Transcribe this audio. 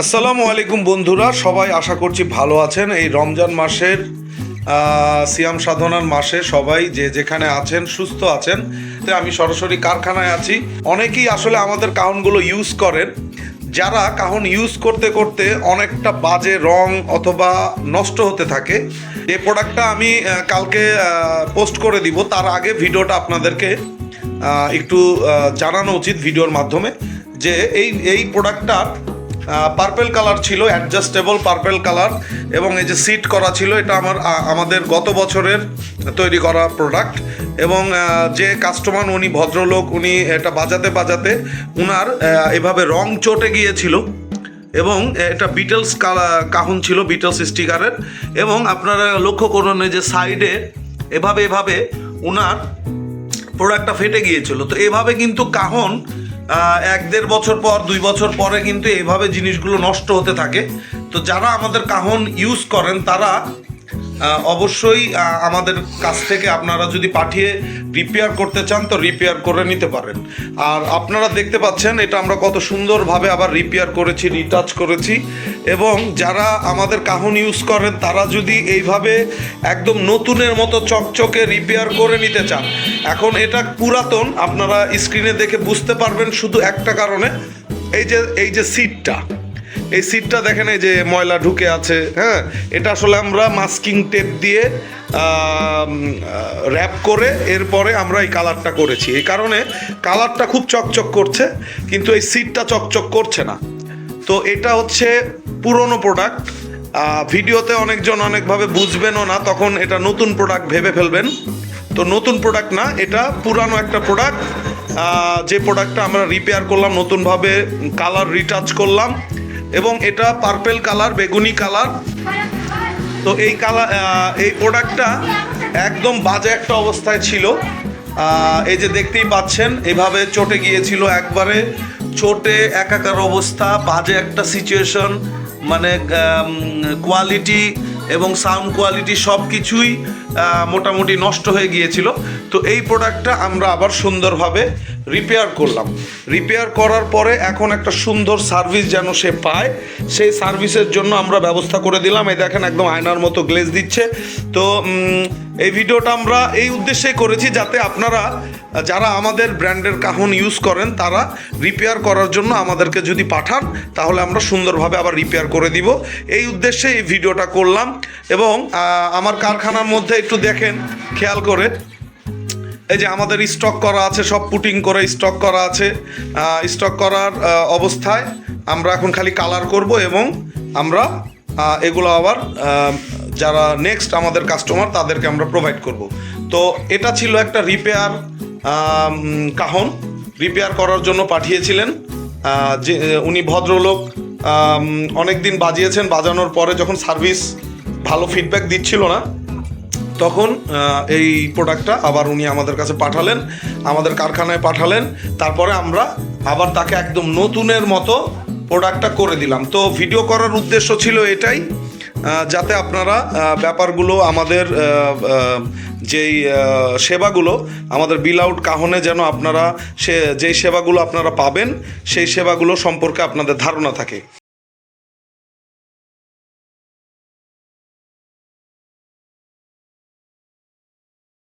আসসালামু আলাইকুম বন্ধুরা, সবাই আশা করছি ভালো আছেন। এই রমজান মাসের সিয়াম সাধনার মাসে সবাই যে যেখানে আছেন, সুস্থ আছেন। তো আমি সরাসরি কারখানায় আছি। অনেকেই আসলে আমাদের কাহনগুলো ইউজ করেন। যারা কাহন ইউজ করতে করতে অনেকটা বাজে রং অথবা নষ্ট হতে থাকে। এই প্রোডাক্টটা আমি কালকে পোস্ট করে দিব। তার আগে ভিডিওটা আপনাদেরকে একটু জানানো উচিত ভিডিওর মাধ্যমে। যে এই এই প্রোডাক্টটার পার্পেল কালার ছিল অ্যাডজাস্টেবল পার্পেল কালার এবং এই যে সিট করা ছিল, এটা আমার আমাদের গত বছরের তৈরি করা প্রোডাক্ট এবং যে কাস্টমার উনি ভদ্রলোক, উনি এটা বাজাতে বাজাতে উনার এভাবে রং চটে গিয়েছিল, এবং এটা বিটেলস কাহন ছিল বিটেলস স্টিকারের এবং আপনারা লক্ষ্য করুন যে সাইডে এভাবে এভাবে উনার প্রোডাক্টটা ফেটে গিয়েছিল। তো এভাবে কিন্তু কাহন এক দেড় বছর পর, দুই বছর পরে কিন্তু এইভাবে জিনিসগুলো নষ্ট হতে থাকে। তো যারা আমাদের কাহন ইউজ করেন, তারা অবশ্যই আমাদের কাছ থেকে আপনারা যদি পাঠিয়ে রিপেয়ার করতে চান, তো রিপেয়ার করে নিতে পারেন। আর আপনারা দেখতে পাচ্ছেন, এটা আমরা কত সুন্দরভাবে আবার রিপেয়ার করেছি রিটাচ করেছি। এবং যারা আমাদের কাহন ইউজ করেন, তারা যদি এইভাবে একদম নতুনের মতো চকচকে রিপেয়ার করে নিতে চান, এখন এটা পুরাতন, আপনারা স্ক্রিনে দেখে বুঝতে পারবেন শুধু একটা কারণে, এই যে এই যে সিটটা এই সিটটা দেখেন এই যে ময়লা ঢুকে আছে হ্যাঁ? এটা আসলে আমরা মাস্কিং টেপ দিয়ে র্যাপ করে এরপরে আমরা এই কালারটা করেছি। এই কারণে কালারটা খুব চকচক করছে, কিন্তু এই সিটটা চকচক করছে না। তো এটা হচ্ছে পুরনো প্রোডাক্ট ভিডিওতে অনেকজন অনেকভাবে বুঝবেনও না, তখন এটা নতুন প্রোডাক্ট ভেবে ফেলবেন। তো নতুন প্রোডাক্ট না, এটা পুরানো একটা প্রোডাক্ট যে প্রোডাক্টটা আমরা রিপেয়ার করলাম, নতুনভাবে কালার রিটাচ করলাম। এবং এটা পার্পেল কালার বেগুনি কালার তো এই কালার এই প্রোডাক্টটা একদম বাজে একটা অবস্থায় ছিল। এই যে দেখতেই পাচ্ছেন, এভাবে চটে গিয়েছিল একবারে। চটে একাকার অবস্থা, বাজে একটা সিচুয়েশন মানে কোয়ালিটি এবং সাউন্ড কোয়ালিটি সব কিছুই মোটামুটি নষ্ট হয়ে গিয়েছিল। তো এই প্রোডাক্টটা আমরা আবার সুন্দরভাবে রিপেয়ার করলাম। রিপেয়ার করার পরে এখন একটা সুন্দর সার্ভিস যেন সে পায়, সেই সার্ভিসের জন্য আমরা ব্যবস্থা করে দিলাম। এই দেখেন একদম আয়নার মতো গ্লেজ দিচ্ছে। তো এই ভিডিওটা আমরা এই উদ্দেশ্যে করেছি যাতে আপনারা, যারা আমাদের ব্র্যান্ডের কাহন ইউজ করেন, তারা রিপেয়ার করার জন্য আমাদেরকে যদি পাঠান, তাহলে আমরা সুন্দরভাবে আবার রিপেয়ার করে দিব। এই উদ্দেশ্যে এই ভিডিওটা করলাম। এবং আমার কারখানার মধ্যে একটু দেখেন, খেয়াল করে। এই যে আমাদের স্টক করা আছে, সব পুটিং করে স্টক করা আছে। স্টক করার অবস্থায় আমরা এখন খালি কালার করব এবং আমরা এগুলো আবার যারা নেক্সট আমাদের কাস্টমার তাদেরকে আমরা প্রোভাইড করব। তো এটা ছিল একটা রিপেয়ার কাহন। রিপেয়ার করার জন্য পাঠিয়েছিলেন। যে, উনি ভদ্রলোক অনেক দিন বাজিয়েছেন। বাজানোর পরে যখন সার্ভিস ভালো ফিডব্যাক দিচ্ছিল না তখন এই প্রোডাক্টটা আবার উনি আমাদের কাছে পাঠালেন, আমাদের কারখানায় পাঠালেন, তারপরে আমরা আবার তাকে একদম নতুনের মতো প্রোডাক্টটা করে দিলাম। তো ভিডিও করার উদ্দেশ্য ছিল এটাই যাতে আপনারা ব্যাপারগুলো আমাদের যেই সেবাগুলো, আমাদের বিল আউট কাহনে যেন আপনারা সে, যেই সেবাগুলো আপনারা পাবেন, সেই সেবাগুলো সম্পর্কে আপনাদের ধারণা থাকে।